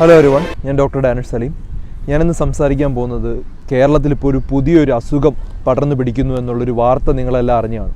Hello everyone ഞാൻ doctor Danish Saleem ഞാനിന്ന് സംസാരിക്കാൻ പോകുന്നത് കേരളത്തിൽ ഇപ്പോൾ ഒരു പുതിയൊരു അസുഖം പടർന്നു പിടിക്കുന്നു എന്നുള്ളൊരു വാർത്ത നിങ്ങളെല്ലാം അറിഞ്ഞാണ്.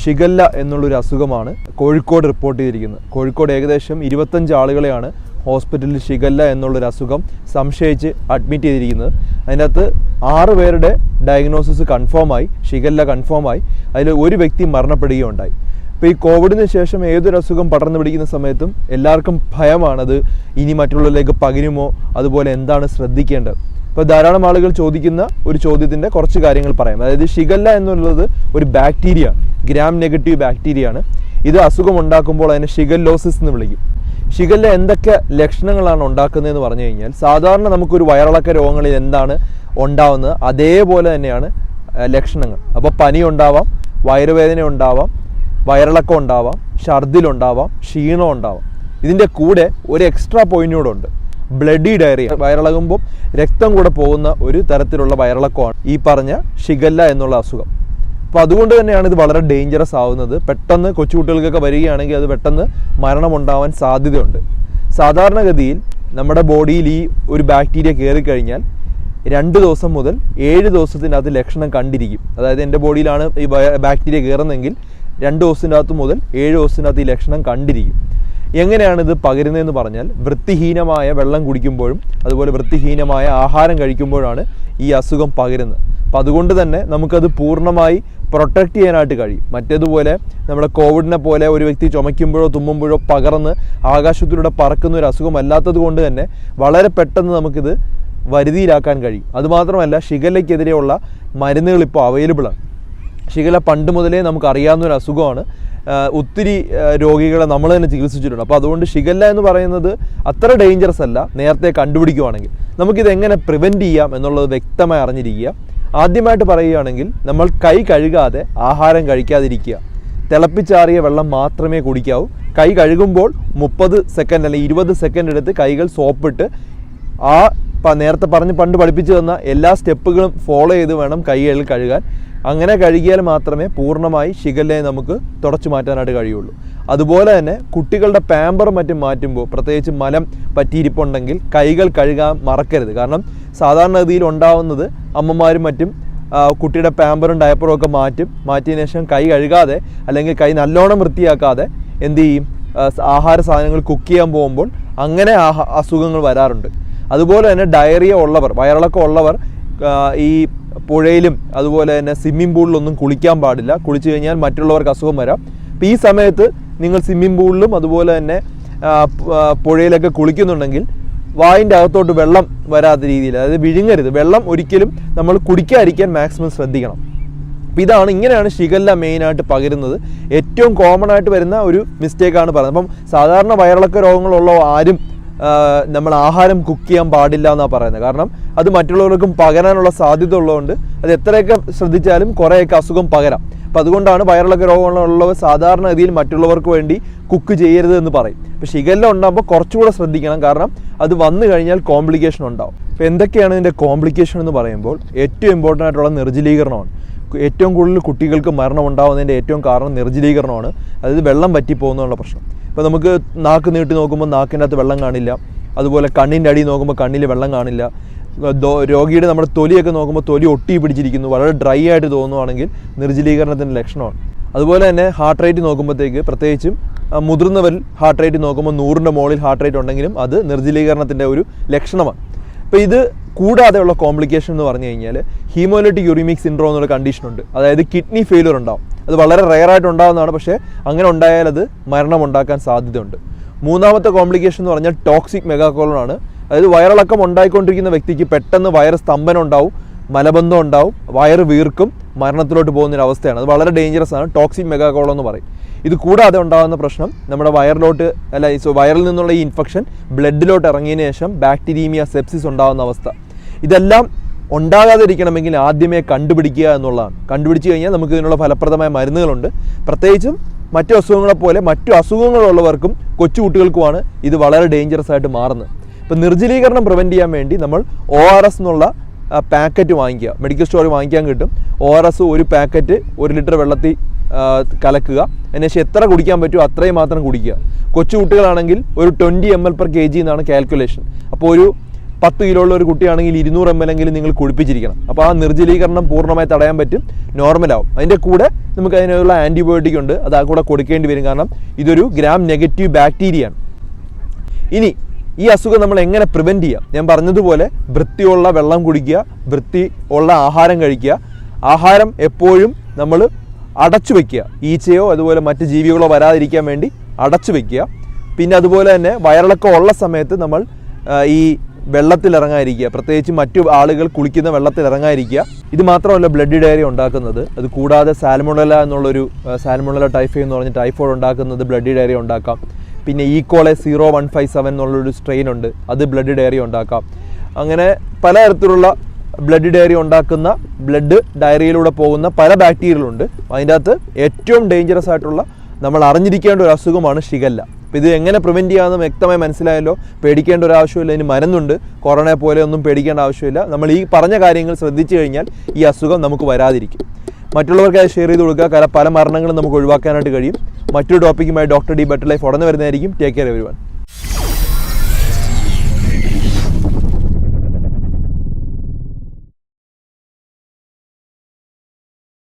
ഷിഗല്ല എന്നുള്ളൊരു അസുഖമാണ് കോഴിക്കോട് റിപ്പോർട്ട് ചെയ്തിരിക്കുന്നത്. കോഴിക്കോട് ഏകദേശം ഇരുപത്തഞ്ച് ആളുകളെയാണ് ഹോസ്പിറ്റലിൽ ഷിഗല്ല എന്നുള്ളൊരു അസുഖം സംശയിച്ച് അഡ്മിറ്റ് ചെയ്തിരിക്കുന്നത്. അതിനകത്ത് ആറ് പേരുടെ ഡയഗ്നോസിസ് കൺഫേം ആയി ഷിഗല്ല കൺഫേം ആയി. അതിൽ ഒരു വ്യക്തി മരണപ്പെടുകയുണ്ടായി. ഇപ്പോൾ ഈ കോവിഡിന് ശേഷം ഏതൊരു അസുഖം പടർന്നു പിടിക്കുന്ന സമയത്തും എല്ലാവർക്കും ഭയമാണത്. ഇനി മറ്റുള്ളവരിലേക്ക് പകരുമോ? അതുപോലെ എന്താണ് ശ്രദ്ധിക്കേണ്ടത്? ഇപ്പോൾ ധാരാളം ആളുകൾ ചോദിക്കുന്ന ഒരു ചോദ്യത്തിന്റെ കുറച്ച് കാര്യങ്ങൾ പറയാം. അതായത് ഷിഗല്ല എന്നുള്ളത് ഒരു ബാക്ടീരിയ ഗ്രാം നെഗറ്റീവ് ബാക്ടീരിയ ആണ്. ഇത് അസുഖം ഉണ്ടാക്കുമ്പോൾ അതിനെ ഷിഗല്ലോസിസ് എന്ന് വിളിക്കും. ഷിഗല്ല എന്തൊക്കെ ലക്ഷണങ്ങളാണ് ഉണ്ടാക്കുന്നതെന്ന് പറഞ്ഞു കഴിഞ്ഞാൽ സാധാരണ നമുക്കൊരു വയറിളക്ക രോഗങ്ങളിൽ എന്താണ് ഉണ്ടാവുന്നത്? അതേപോലെ തന്നെയാണ് ലക്ഷണങ്ങൾ. അപ്പോൾ പനി ഉണ്ടാവാം വയറുവേദന ഉണ്ടാവാം വയറിളക്കം ഉണ്ടാവാം ഛർദിലുണ്ടാവാം ക്ഷീണം ഉണ്ടാവാം ഇതിന്റെ കൂടെ ഒരു എക്സ്ട്രാ പോയിന്റ് കൂടെ ഉണ്ട് ബ്ലഡി ഡയറിയ. വയറിളകുമ്പോൾ രക്തം കൂടെ പോകുന്ന ഒരു തരത്തിലുള്ള വയറിളക്കമാണ് ഈ പറഞ്ഞ ഷിഗല്ല എന്നുള്ള അസുഖം. അപ്പോൾ അതുകൊണ്ട് തന്നെയാണ് ഇത് വളരെ ഡേഞ്ചറസ് ആവുന്നത്. പെട്ടെന്ന് കൊച്ചുകുട്ടികൾക്കൊക്കെ വരികയാണെങ്കിൽ അത് പെട്ടെന്ന് മരണമുണ്ടാവാൻ സാധ്യതയുണ്ട്. സാധാരണഗതിയിൽ നമ്മുടെ ബോഡിയിൽ ഈ ഒരു ബാക്ടീരിയ കയറി കഴിഞ്ഞാൽ രണ്ട് ദിവസം മുതൽ ഏഴ് ദിവസത്തിനകത്ത് ലക്ഷണം കണ്ടിരിക്കും. അതായത് എന്റെ ബോഡിയിലാണ് ഈ ബാക്ടീരിയ കയറുന്നതെങ്കിൽ രണ്ട് ദിവസത്തിനകത്ത് മുതൽ ഏഴ് ദിവസത്തിനകത്ത് ഈ ലക്ഷണം കണ്ടിരിക്കും. എങ്ങനെയാണ് ഇത് പകരുന്നതെന്ന് പറഞ്ഞാൽ വൃത്തിഹീനമായ വെള്ളം കുടിക്കുമ്പോഴും അതുപോലെ വൃത്തിഹീനമായ ആഹാരം കഴിക്കുമ്പോഴാണ് ഈ അസുഖം പകരുന്നത്. അപ്പം അതുകൊണ്ട് തന്നെ നമുക്കത് പൂർണമായി പ്രൊട്ടക്റ്റ് ചെയ്യാനായിട്ട് കഴിയും. മറ്റേതുപോലെ നമ്മുടെ കോവിഡിനെ പോലെ ഒരു വ്യക്തി ചുമയ്ക്കുമ്പോഴോ തുമ്മുമ്പോഴോ പകർന്ന് ആകാശത്തിലൂടെ പറക്കുന്ന ഒരു അസുഖം അല്ലാത്തത് കൊണ്ട് തന്നെ വളരെ പെട്ടെന്ന് നമുക്കിത് വരുതിയിലാക്കാൻ കഴിയും. അതുമാത്രമല്ല ഷിഗല്ലയ്ക്കെതിരെയുള്ള മരുന്നുകൾ ഇപ്പോൾ അവൈലബിൾ ആണ്. ഷിഗല പണ്ട് മുതലേ നമുക്ക് അറിയാവുന്ന ഒരു അസുഖമാണ് ഒത്തിരി രോഗികളെ നമ്മൾ തന്നെ ചികിത്സിച്ചിട്ടുണ്ട്. അപ്പോൾ അതുകൊണ്ട് ഷിഗല്ല എന്ന് പറയുന്നത് അത്ര ഡേഞ്ചറസ് അല്ല നേരത്തെ കണ്ടുപിടിക്കുവാണെങ്കിൽ. നമുക്കിത് എങ്ങനെ പ്രിവെന്റ് ചെയ്യാം എന്നുള്ളത് വ്യക്തമായി അറിഞ്ഞിരിക്കുക. ആദ്യമായിട്ട് പറയുകയാണെങ്കിൽ നമ്മൾ കൈ കഴുകാതെ ആഹാരം കഴിക്കാതിരിക്കുക. തിളപ്പിച്ചാറിയ വെള്ളം മാത്രമേ കുടിക്കാവൂ. കൈ കഴുകുമ്പോൾ മുപ്പത് സെക്കൻഡ് അല്ലെങ്കിൽ ഇരുപത് സെക്കൻഡ് എടുത്ത് കൈകൾ സോപ്പിട്ട് ആ നേരത്തെ പറഞ്ഞ് പണ്ട് പഠിപ്പിച്ചു തന്ന എല്ലാ സ്റ്റെപ്പുകളും ഫോളോ ചെയ്ത് വേണം കൈകളിൽ കഴുകാൻ. അങ്ങനെ കഴുകിയാൽ മാത്രമേ പൂർണമായി ഷിഗല്ലയെ നമുക്ക് തുടച്ചു മാറ്റാനായിട്ട് കഴിയുള്ളൂ. അതുപോലെ തന്നെ കുട്ടികളുടെ പാമ്പറും മറ്റും മാറ്റുമ്പോൾ പ്രത്യേകിച്ച് മലം പറ്റിയിരിപ്പുണ്ടെങ്കിൽ കൈകൾ കഴുകാൻ മറക്കരുത്. കാരണം സാധാരണ സാധാരണഗതിയിൽ ഉണ്ടാവുന്നത് അമ്മമാരും മറ്റും കുട്ടിയുടെ പാമ്പറും ഡയപ്പറും ഒക്കെ മാറ്റും. മാറ്റിയതിനു ശേഷം കൈ കഴുകാതെ അല്ലെങ്കിൽ കൈ നല്ലോണം വൃത്തിയാക്കാതെ എന്ത് ചെയ്യും? ആഹാര സാധനങ്ങൾ കുക്ക് ചെയ്യാൻ പോകുമ്പോൾ അങ്ങനെ അസുഖങ്ങൾ വരാറുണ്ട്. അതുപോലെ തന്നെ ഡയറിയ ഉള്ളവർ വയറിളക്കം ഉള്ളവർ ഈ പുഴയിലും അതുപോലെ തന്നെ സ്വിമ്മിംഗ് പൂളിലൊന്നും കുളിക്കാൻ പാടില്ല. കുളിച്ചു കഴിഞ്ഞാൽ മറ്റുള്ളവർക്ക് അസുഖം വരാം. അപ്പോൾ ഈ സമയത്ത് നിങ്ങൾ സ്വിമ്മിംഗ് പൂളിലും അതുപോലെ തന്നെ പുഴയിലൊക്കെ കുളിക്കുന്നുണ്ടെങ്കിൽ വായിന്റെ അകത്തോട്ട് വെള്ളം വരാത്ത രീതിയിൽ അതായത് വിഴുങ്ങരുത്. വെള്ളം ഒരിക്കലും നമ്മൾ കുടിക്കാതിരിക്കാൻ മാക്സിമം ശ്രദ്ധിക്കണം. അപ്പോൾ ഇതാണ് ഇങ്ങനെയാണ് ഷിഗല്ല മെയിനായിട്ട് പകരുന്നത്. ഏറ്റവും കോമൺ ആയിട്ട് വരുന്ന ഒരു മിസ്റ്റേക്കാണ് പറയുന്നത്. അപ്പം സാധാരണ വയറിളക്ക രോഗങ്ങളുള്ള ആരും നമ്മൾ ആഹാരം കുക്ക് ചെയ്യാൻ പാടില്ല എന്നാണ് പറയുന്നത്. കാരണം അത് മറ്റുള്ളവർക്കും പകരാനുള്ള സാധ്യത ഉള്ളതുകൊണ്ട് അത് എത്രയൊക്കെ ശ്രദ്ധിച്ചാലും കുറേയൊക്കെ അസുഖം പകരാം. അപ്പം അതുകൊണ്ടാണ് വയറിളക്ക രോഗങ്ങളുള്ളവർ സാധാരണഗതിയിൽ മറ്റുള്ളവർക്ക് വേണ്ടി കുക്ക് ചെയ്യരുത് എന്ന് പറയും. പക്ഷെ ഷിഗല്ല ഉണ്ടാകുമ്പോൾ കുറച്ചുകൂടെ ശ്രദ്ധിക്കണം. കാരണം അത് വന്നു കഴിഞ്ഞാൽ കോംപ്ലിക്കേഷൻ ഉണ്ടാവും. അപ്പോൾ എന്തൊക്കെയാണ് ഇതിന്റെ കോംപ്ലിക്കേഷൻ എന്ന് പറയുമ്പോൾ ഏറ്റവും ഇമ്പോർട്ടന്റ് ആയിട്ടുള്ള നിർജലീകരണമാണ്. ഏറ്റവും കൂടുതൽ കുട്ടികൾക്ക് മരണം ഉണ്ടാകുന്നതിന്റെ ഏറ്റവും കാരണം നിർജലീകരണമാണ്. അതായത് വെള്ളം പറ്റിപ്പോകുന്നുള്ള പ്രശ്നം. ഇപ്പോൾ നമുക്ക് നാക്ക് നീട്ടി നോക്കുമ്പോൾ നാക്കിന്റെ അകത്ത് വെള്ളം കാണില്ല. അതുപോലെ കണ്ണിന്റെ അടി നോക്കുമ്പോൾ കണ്ണിൽ വെള്ളം കാണില്ല. രോഗിയുടെ നമ്മുടെ തൊലിയൊക്കെ നോക്കുമ്പോൾ തൊലി ഒട്ടി പിടിച്ചിരിക്കുന്നു. വളരെ ഡ്രൈ ആയിട്ട് തോന്നുവാണെങ്കിൽ നിർജലീകരണത്തിന്റെ ലക്ഷണമാണ്. അതുപോലെ തന്നെ ഹാർട്ട് റേറ്റ് നോക്കുമ്പോഴത്തേക്ക് പ്രത്യേകിച്ചും മുതിർന്നവരിൽ ഹാർട്ട് റേറ്റ് നോക്കുമ്പോൾ നൂറിന്റെ മുകളിൽ ഹാർട്ട് റേറ്റ് ഉണ്ടെങ്കിലും അത് നിർജലീകരണത്തിന്റെ ഒരു ലക്ഷണമാണ്. അപ്പോൾ ഇത് കൂടാതെയുള്ള കോംപ്ലിക്കേഷൻ എന്ന് പറഞ്ഞു കഴിഞ്ഞാൽ ഹീമോലറ്റിക് യൂറിമിക് സിൻഡ്രോം എന്നുള്ള കണ്ടീഷൻ ഉണ്ട്. അതായത് കിഡ്നി ഫെയിലിയർ ഉണ്ടാവും. അത് വളരെ റെയർ ആയിട്ട് ഉണ്ടാകുന്നതാണ് പക്ഷേ അങ്ങനെ ഉണ്ടായാൽ അത് മരണം ഉണ്ടാക്കാൻ സാധ്യതയുണ്ട്. മൂന്നാമത്തെ കോംപ്ലിക്കേഷൻ എന്ന് പറഞ്ഞാൽ ടോക്സിക് മെഗാകോളൺ ആണ് അതായത് വയറിളക്കം ഉണ്ടായിക്കൊണ്ടിരിക്കുന്ന വ്യക്തിക്ക് പെട്ടെന്ന് വയറ് സ്തംഭനം ഉണ്ടാവും മലബന്ധം ഉണ്ടാവും വയറ് വീർക്കും മരണത്തിലോട്ട് പോകുന്ന അവസ്ഥയാണ് അത് വളരെ ഡേഞ്ചറസ് ആണ്. ടോക്സിക് മെഗാകോളം എന്ന് പറയും. ഇത് കൂടാതെ ഉണ്ടാകുന്ന പ്രശ്നം നമ്മുടെ വയറിലോട്ട് അല്ല സോ വയറിൽ നിന്നുള്ള ഈ ഇൻഫെക്ഷൻ ബ്ലഡിലോട്ട് ഇറങ്ങിയതിന് ശേഷം ബാക്ടീരീമിയ സെപ്സിസ് ഉണ്ടാകുന്ന അവസ്ഥ. ഇതെല്ലാം ഉണ്ടാകാതിരിക്കണമെങ്കിൽ ആദ്യമേ കണ്ടുപിടിക്കുക എന്നുള്ളതാണ്. കണ്ടുപിടിച്ച് കഴിഞ്ഞാൽ നമുക്ക് ഇതിനുള്ള ഫലപ്രദമായ മരുന്നുകളുണ്ട്. പ്രത്യേകിച്ചും മറ്റു അസുഖങ്ങളെപ്പോലെ മറ്റു അസുഖങ്ങളുള്ളവർക്കും കൊച്ചുകുട്ടികൾക്കുമാണ് ഇത് വളരെ ഡേഞ്ചറസ് ആയിട്ട് മാറുന്നത്. ഇപ്പം നിർജലീകരണം പ്രിവെന്റ് ചെയ്യാൻ വേണ്ടി നമ്മൾ ഒ ആർ എസ് എന്നുള്ള പാക്കറ്റ് വാങ്ങിക്കുക. മെഡിക്കൽ സ്റ്റോറിൽ വാങ്ങിക്കാൻ കിട്ടും. ഒ ആർ എസ് ഒരു പാക്കറ്റ് ഒരു ലിറ്റർ വെള്ളത്തിൽ കലക്കുക. അതിനുശേഷം എത്ര കുടിക്കാൻ പറ്റുമോ അത്രയും മാത്രം കുടിക്കുക. കൊച്ചു കുട്ടികളാണെങ്കിൽ ഒരു twenty M L per K G എന്നാണ് കാൽക്കുലേഷൻ അപ്പോൾ ഒരു പത്ത് കിലോ ഉള്ള ഒരു കുട്ടിയാണെങ്കിൽ ഇരുന്നൂറ് എം എൽ എങ്കിലും നിങ്ങൾ കുഴിപ്പിച്ചിരിക്കണം അപ്പോൾ ആ നിർജലീകരണം പൂർണമായി തടയാൻ പറ്റും. നോർമലാവും അതിന്റെ കൂടെ നമുക്ക് അതിനുള്ള ആന്റിബയോട്ടിക് ഉണ്ട്. അത് ആ കൂടെ കൊടുക്കേണ്ടി വരും. കാരണം ഇതൊരു ഗ്രാം നെഗറ്റീവ് ബാക്ടീരിയ ആണ്. ഇനി ഈ അസുഖം നമ്മൾ എങ്ങനെ പ്രിവെന്റ് ചെയ്യാം? ഞാൻ പറഞ്ഞതുപോലെ വൃത്തിയുള്ള വെള്ളം കുടിക്കുക വൃത്തി ഉള്ള ആഹാരം കഴിക്കുക. ആഹാരം എപ്പോഴും നമ്മൾ അടച്ചു വെക്കുക. ഈച്ചയോ അതുപോലെ മറ്റ് ജീവികളോ വരാതിരിക്കാൻ വേണ്ടി അടച്ചു വെക്കുക. പിന്നെ അതുപോലെ തന്നെ വയറിളക്കം ഉള്ള സമയത്ത് നമ്മൾ ഈ വെള്ളത്തിൽ ഇറങ്ങാതിരിക്കുക പ്രത്യേകിച്ച് മറ്റു ആളുകൾ കുളിക്കുന്ന വെള്ളത്തിൽ ഇറങ്ങാതിരിക്കുക ഇത് മാത്രമല്ല ബ്ലഡ് ഡയറി ഉണ്ടാക്കുന്നത്. അത് കൂടാതെ സാൽമോണല എന്നുള്ളൊരു സാൽമോണല ടൈഫോയിഡ് എന്ന് പറഞ്ഞ ടൈഫോയിഡ് ഉണ്ടാക്കുന്നത് ബ്ലഡ് ഡയറി ഉണ്ടാക്കാം. പിന്നെ E coli zero one five seven എന്നുള്ളൊരു സ്ട്രെയിൻ ഉണ്ട്. അത് ബ്ലഡ് ഡയറി ഉണ്ടാക്കാം. അങ്ങനെ പലതരത്തിലുള്ള ബ്ലഡ് ഡയറി ഉണ്ടാക്കുന്ന ബ്ലഡ് ഡയറിയിലൂടെ പോകുന്ന പല ബാക്ടീരിയകളുണ്ട് അതിന്റെ അകത്ത് ഏറ്റവും ഡേഞ്ചറസ് ആയിട്ടുള്ള നമ്മൾ അറിഞ്ഞിരിക്കേണ്ട ഒരു അസുഖമാണ് ഷിഗല്ല ഇത് എങ്ങനെ പ്രിവെന്റ് ചെയ്യാമെന്ന് വ്യക്തമായി മനസ്സിലായല്ലോ. പേടിക്കേണ്ട ഒരു ആവശ്യമില്ല. ഇനി മരുന്നുണ്ട്. കൊറോണയെ പോലെ ഒന്നും പേടിക്കേണ്ട ആവശ്യമില്ല. നമ്മൾ ഈ പറഞ്ഞ കാര്യങ്ങൾ ശ്രദ്ധിച്ചു കഴിഞ്ഞാൽ ഈ അസുഖം നമുക്ക് വരാതിരിക്കും. മറ്റുള്ളവർക്ക് അത് ഷെയർ ചെയ്ത് കൊടുക്കുക. കാരണം പല മരണങ്ങളും നമുക്ക് ഒഴിവാക്കാനായിട്ട് കഴിയും. മറ്റൊരു ടോപ്പിക്കുമായി ഡോക്ടർ ഡി ബെറ്റർ ലൈഫ് ഉടനെ വരുന്നതായിരിക്കും. Take care every